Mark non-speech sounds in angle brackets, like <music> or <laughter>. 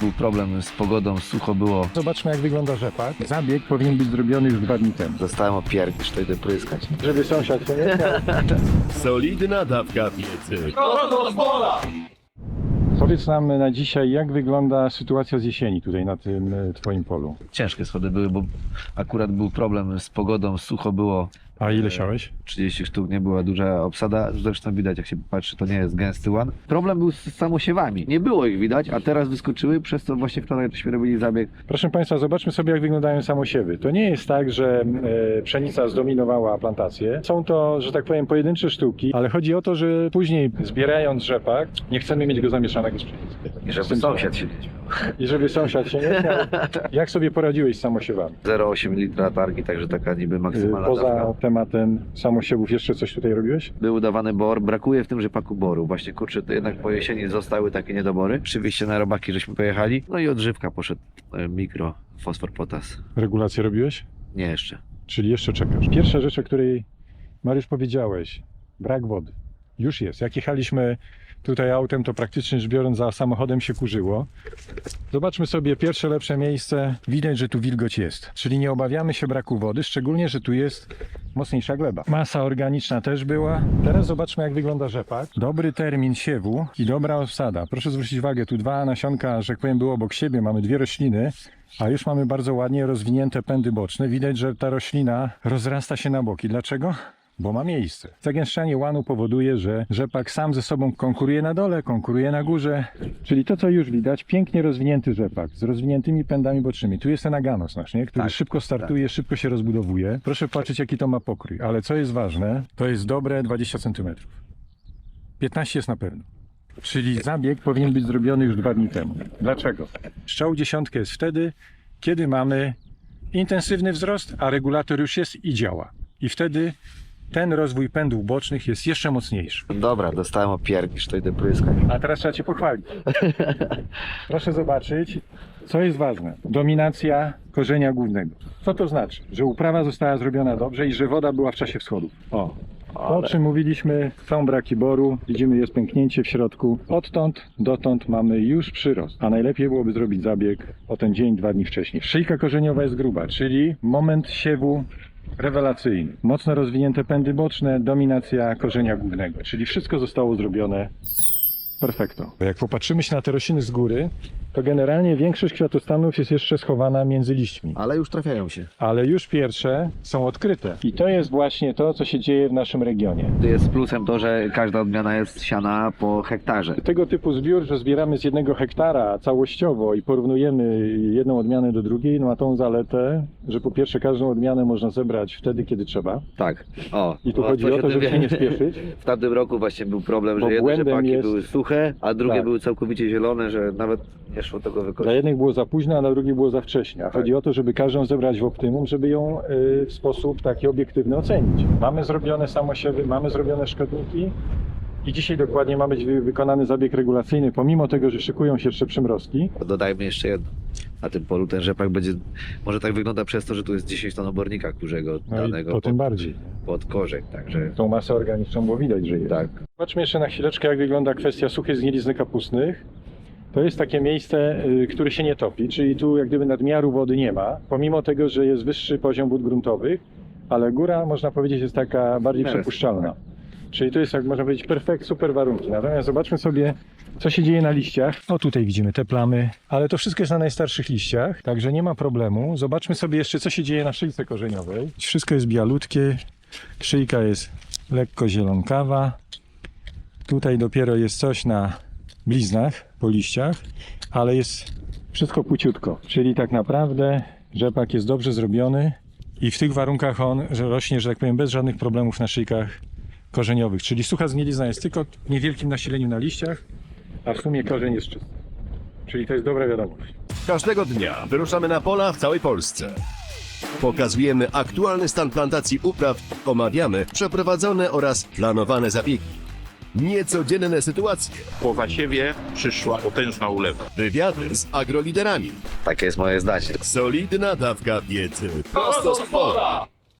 Był problem z pogodą, sucho było. Zobaczmy jak wygląda rzepak. Zabieg powinien być zrobiony już dwa dni temu. Dostałem opierki, że to idę pryskać. Żeby sąsiad się nie <laughs> Solidna dawka wiedzy. Powiedz nam na dzisiaj, jak wygląda sytuacja z jesieni tutaj na tym e, twoim polu. Ciężkie schody były, bo akurat był problem z pogodą, sucho było. A ile siałeś? 30 sztuk, nie była duża obsada. Zresztą widać, jak się patrzy, to nie jest gęsty łan. Problem był z samosiewami. Nie było ich widać, a teraz wyskoczyły, przez co właśnie wczoraj żeśmy robili zabieg. Proszę Państwa, zobaczmy sobie, jak wyglądają samosiewy. To nie jest tak, że e, pszenica zdominowała plantację. Są to, że tak powiem, pojedyncze sztuki, ale chodzi o to, że później zbierając rzepak, nie chcemy mieć go zamieszanego z pszenicą. I żeby sąsiad się nie śmiał. I żeby sąsiad się nie śmiał. <laughs> Jak sobie poradziłeś z samosiewami? 0,8 litra targi, także taka niby E, maksymalna Poza dawka. Tematem samosiewów jeszcze coś tutaj robiłeś? Był udawany bor, brakuje w tym rzepaku boru. Właśnie kurczę, to jednak po jesieni zostały takie niedobory. Oczywiście na robaki żeśmy pojechali. No i odżywka poszedł e, mikro, fosfor, potas. Regulację robiłeś? Nie jeszcze. Czyli jeszcze czekasz. Pierwsza rzecz, o której Mariusz powiedziałeś, brak wody. Już jest. Jak jechaliśmy tutaj autem, to praktycznie rzecz biorąc za samochodem się kurzyło. Zobaczmy sobie pierwsze lepsze miejsce. Widać, że tu wilgoć jest. Czyli nie obawiamy się braku wody, szczególnie, że tu jest mocniejsza gleba. Masa organiczna też była. Teraz zobaczmy, jak wygląda rzepak. Dobry termin siewu i dobra obsada. Proszę zwrócić uwagę, tu dwa nasionka, że tak powiem, były obok siebie. Mamy dwie rośliny. A już mamy bardzo ładnie rozwinięte pędy boczne. Widać, że ta roślina rozrasta się na boki. Dlaczego? Bo ma miejsce. Zagęszczanie łanu powoduje, że rzepak sam ze sobą konkuruje na dole, konkuruje na górze. Czyli to, co już widać, pięknie rozwinięty rzepak z rozwiniętymi pędami bocznymi. Tu jest ten aganos nasz, nie? który Tak, szybko startuje, szybko się rozbudowuje. Proszę patrzeć, jaki to ma pokrój. Ale co jest ważne, to jest dobre 20 cm. 15 jest na pewno. Czyli zabieg powinien być zrobiony już dwa dni temu. Dlaczego? Strzał dziesiątkę jest wtedy, kiedy mamy intensywny wzrost, a regulator już jest i działa. I wtedy ten rozwój pędów bocznych jest jeszcze mocniejszy. Dobra, dostałem opierki, że to idę pryskać. A teraz trzeba Cię pochwalić. <laughs> Proszę zobaczyć, co jest ważne. Dominacja korzenia głównego. Co to znaczy? Że uprawa została zrobiona dobrze i że woda była w czasie wschodów. O. To, o czym mówiliśmy, są braki boru, widzimy jest pęknięcie w środku. Odtąd dotąd mamy już przyrost, a najlepiej byłoby zrobić zabieg o ten dzień, dwa dni wcześniej. Szyjka korzeniowa jest gruba, czyli moment siewu rewelacyjny. Mocno rozwinięte pędy boczne, dominacja korzenia głównego, czyli wszystko zostało zrobione perfekto. Jak popatrzymy się na te rośliny z góry, to generalnie większość kwiatostanów jest jeszcze schowana między liśćmi. Ale już trafiają się. Ale już pierwsze są odkryte. I to jest właśnie to, co się dzieje w naszym regionie. Jest plusem to, że każda odmiana jest siana po hektarze. Tego typu zbiór, że zbieramy z jednego hektara całościowo i porównujemy jedną odmianę do drugiej, no ma tą zaletę, że po pierwsze każdą odmianę można zebrać wtedy, kiedy trzeba. Tak. O, I tu o, chodzi o to, żeby się nie <laughs> spieszyć. W tamtym roku właśnie był problem, Bo że jedne błędem rzepaki jest- były suche, a drugie Tak. były całkowicie zielone, że nawet nie szło tego Dla wykorzystać. jednych było za późno, a dla drugich było za wcześnie. A chodzi o to, żeby każdą zebrać w optymum, żeby ją y, w sposób taki obiektywny ocenić. Mamy zrobione samosiewy, mamy zrobione szkodniki i dzisiaj dokładnie ma być wy- wykonany zabieg regulacyjny, pomimo tego, że szykują się jeszcze przymrozki. Dodajmy jeszcze jedno. Na tym polu ten rzepak będzie, może tak wygląda przez to, że tu jest 10 ton obornika kurzego No i danego pod, tym bardziej. pod korzek, także Tą masę organiczną było widać, że jest. tak. Zobaczmy jeszcze na chwileczkę, jak wygląda kwestia suchej zgnilizny kapustnych. To jest takie miejsce, y, które się nie topi, czyli tu jak gdyby nadmiaru wody nie ma, pomimo tego, że jest wyższy poziom wód gruntowych, ale góra, można powiedzieć, jest taka bardziej Jest, przepuszczalna. Czyli to jest, jak można powiedzieć, perfekt, super warunki. Natomiast zobaczmy sobie, co się dzieje na liściach. O, tutaj widzimy te plamy, ale to wszystko jest na najstarszych liściach, także nie ma problemu. Zobaczmy sobie jeszcze, co się dzieje na szyjce korzeniowej. Wszystko jest bialutkie, szyjka jest lekko zielonkawa. Tutaj dopiero jest coś na bliznach po liściach, ale jest wszystko płciutko. Czyli tak naprawdę rzepak jest dobrze zrobiony i w tych warunkach on rośnie, że tak powiem, bez żadnych problemów na szyjkach korzeniowych. Czyli sucha zgnilizna jest tylko w niewielkim nasileniu na liściach, a w sumie korzeń jest czysty. Czyli to jest dobra wiadomość. Każdego dnia wyruszamy na pola w całej Polsce. Pokazujemy aktualny stan plantacji upraw, omawiamy przeprowadzone oraz planowane zabiegi. Niecodzienne sytuacje, Po zasiewie przyszła potężna ulewa. wywiady z agroliderami, Takie jest moje zdanie. solidna dawka wiedzy. Prosto z pola.